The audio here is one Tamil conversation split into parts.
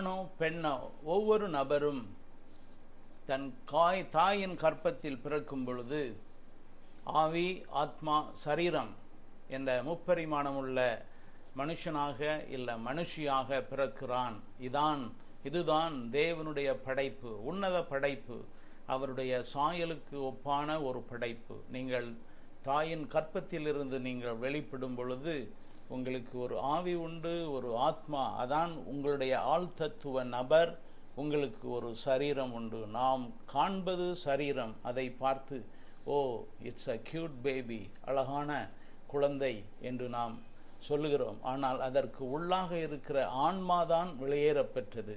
ஆணோ பெண்ணோ ஒவ்வொரு நபரும் தன் காய் தாயின் கற்பத்தில் பிறக்கும் பொழுது ஆவி ஆத்மா சரீரம் என்ற முப்பரிமாணமுள்ள மனுஷனாக இல்லை மனுஷியாக பிறக்கிறான். இதான் இதுதான் தேவனுடைய படைப்பு உன்னத படைப்பு. அவருடைய சாயலுக்கு ஒப்பான ஒரு படைப்பு. நீங்கள் தாயின் கற்பத்திலிருந்து நீங்கள் வெளிப்படும் பொழுது உங்களுக்கு ஒரு ஆவி உண்டு ஒரு ஆத்மா அதான் உங்களுடைய ஆழ்தத்துவ நபர் உங்களுக்கு ஒரு சரீரம் உண்டு. நாம் காண்பது சரீரம் அதை பார்த்து oh it's a cute baby அழகான குழந்தை என்று நாம் சொல்லுகிறோம். ஆனால் அதற்கு உள்ளாக இருக்கிற ஆன்மாதான் வெளியேறப்பெற்றது.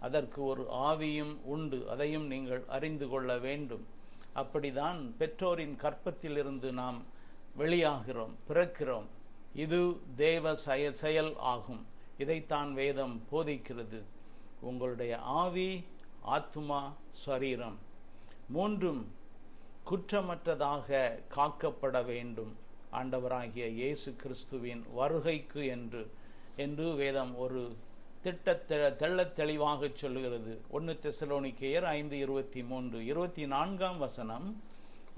அதற்கு ஒரு ஆவியும் உண்டு அதையும் நீங்கள் அறிந்து கொள்ள வேண்டும். அப்படிதான் பெற்றோரின் கற்பத்திலிருந்து நாம் வெளியாகிறோம் பிறக்கிறோம். இது தேவ செய செயல் ஆகும். இதைத்தான் வேதம் போதிக்கிறது. உங்களுடைய ஆவி ஆத்மா சரீரம் மூன்றும் குற்றமற்றதாக காக்கப்பட வேண்டும். ஆண்டவராகிய இயேசு கிறிஸ்துவின் வருகைக்கு என்று என்று வேதம் ஒரு திட்ட தெள்ளத் தெளிவாக சொல்லுகிறது. ஒன்று தெசலோனிக்கேயர் ஐந்து இருபத்தி மூன்று இருபத்தி நான்காம் வசனம்.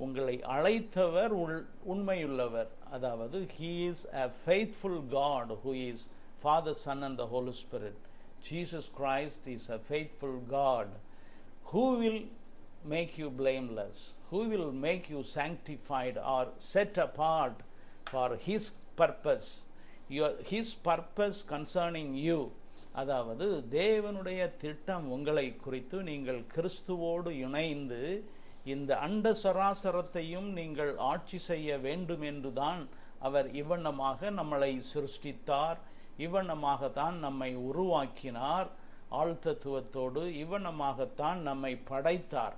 உங்களை அழைத்தவர் உள் உண்மையுள்ளவர். அதாவது he is a faithful God who is Father Son and the Holy Spirit Jesus Christ is a faithful God who will make you blameless who will make you sanctified are set apart for his purpose your his purpose concerning you அதாவது தேவனுடைய திட்டம் உங்களை குறித்து நீங்கள் கிறிஸ்துவோடு இணைந்து இந்த அண்ட சராசரத்தையும் நீங்கள் ஆட்சி செய்ய வேண்டும் என்றுதான் அவர் இவ்வண்ணமாக நம்மளை சிருஷ்டித்தார். இவ்வண்ணமாகத்தான் நம்மை உருவாக்கினார். ஆழ்த்தத்துவத்தோடு இவ்வண்ணமாகத்தான் நம்மை படைத்தார்.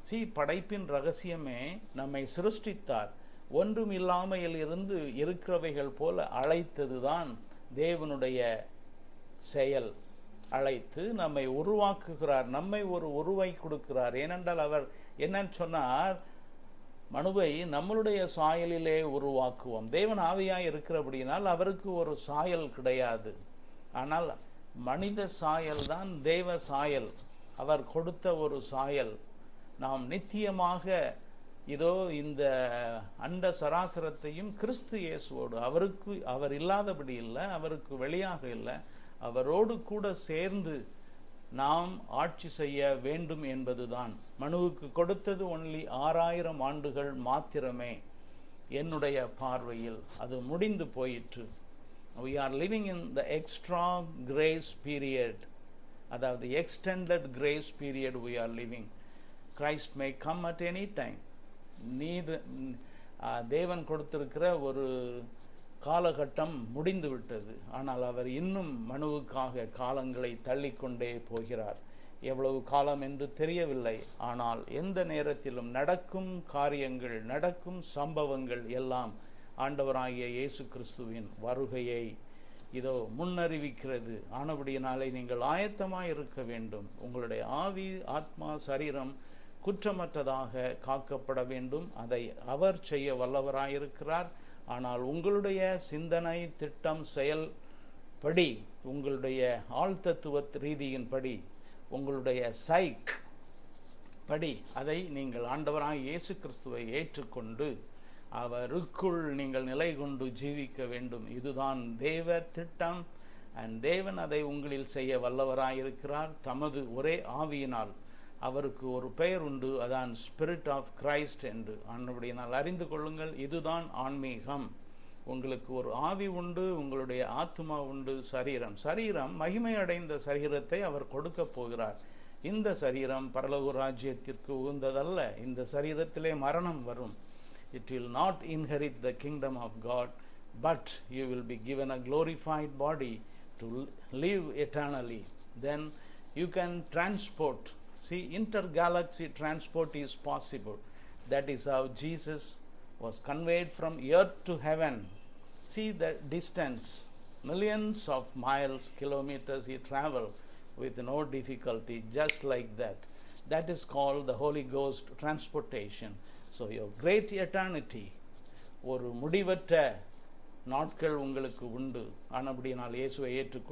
சி படைப்பின் ரகசியமே நம்மை சிருஷ்டித்தார். ஒன்றும் இல்லாமையில் இருந்து இருக்கிறவைகள் போல அழைத்ததுதான் தேவனுடைய செயல். அழைத்து நம்மை உருவாக்குகிறார் நம்மை ஒரு உருவை கொடுக்கிறார். ஏனென்றால் அவர் என்னன்னு சொன்னார் மனுவை நம்மளுடைய சாயலிலே உருவாக்குவோம். தேவன் ஆவியாய் இருக்கிறபடியினால் அவருக்கு ஒரு சாயல் கிடையாது. ஆனால் மனித சாயல் தான் தேவ சாயல். அவர் கொடுத்த ஒரு சாயல். நாம் நித்தியமாக இதோ இந்த அண்ட சராசரத்தையும் கிறிஸ்து இயேசுவோடு அவருக்கு அவர் இல்லாதபடி இல்லை அவருக்கு வெளியாக இல்லை. அவரோடு கூட சேர்ந்து நாம் ஆட்சி செய்ய வேண்டும் என்பதுதான். மனுவுக்கு கொடுத்தது ஒன்லி ஆறாயிரம் ஆண்டுகள் மாத்திரமே என்னுடைய பார்வையில். அது முடிந்து போயிற்று. We are living in the extra grace period அதாவது extended grace period we are living Christ may come at any time நீர் தேவன் கொடுத்திருக்கிற ஒரு காலகட்டம் முடிந்து விட்டது. ஆனால் அவர் இன்னும் மனுவுக்காக காலங்களை தள்ளிக்கொண்டே போகிறார். எவ்வளவு காலம் என்று தெரியவில்லை. ஆனால் எந்த நேரத்திலும் நடக்கும் காரியங்கள் நடக்கும் சம்பவங்கள் எல்லாம் ஆண்டவராகிய இயேசு கிறிஸ்துவின் வருகையை இதோ முன்னறிவிக்கிறது. ஆனபடியினாலே நீங்கள் ஆயத்தமாக இருக்க வேண்டும். உங்களுடைய ஆவி ஆத்மா சரீரம் குற்றமற்றதாக காக்கப்பட வேண்டும். அதை அவர் செய்ய வல்லவராயிருக்கிறார். ஆனால் உங்களுடைய சிந்தனை திட்டம் செயல் படி உங்களுடைய ஆழ்த்தத்துவ ரீதியின்படி உங்களுடைய சைக் படி அதை நீங்கள் ஆண்டவராக இயேசு கிறிஸ்துவை ஏற்றுக்கொண்டு அவருக்குள் நீங்கள் நிலை கொண்டு ஜீவிக்க வேண்டும். இதுதான் தேவ திட்டம். அண்ட் தேவன் அதை உங்களில் செய்ய வல்லவராயிருக்கிறார். தமது ஒரே ஆவியினால் அவருக்கு ஒரு பெயர் உண்டு அதான் ஸ்பிரிட் ஆஃப் கிரைஸ்ட் என்று. நாள் அறிந்து கொள்ளுங்கள் இதுதான் ஆன்மீகம். உங்களுக்கு ஒரு ஆவி உண்டு உங்களுடைய ஆத்மா உண்டு சரீரம். சரீரம் மகிமை அடைந்த சரீரத்தை அவர் கொடுக்க போகிறார். இந்த சரீரம் பரலகு ராஜ்யத்திற்கு உகந்ததல்ல. இந்த சரீரத்திலே மரணம் வரும். It will not inherit the kingdom of God but you will be given a glorified body to leave eternally. Then you can transport See, intergalaxy transport is possible. That is how Jesus was conveyed from earth to heaven. See the distance, millions of miles, kilometers he traveled with no difficulty, just like that. That is called the Holy Ghost transportation. So your great eternity ஒரு முடிவற்ற நாட்கள் உங்களுக்கு உண்டு ஆனபடியினால் இயேசுவை ஏற்றுக்கொள்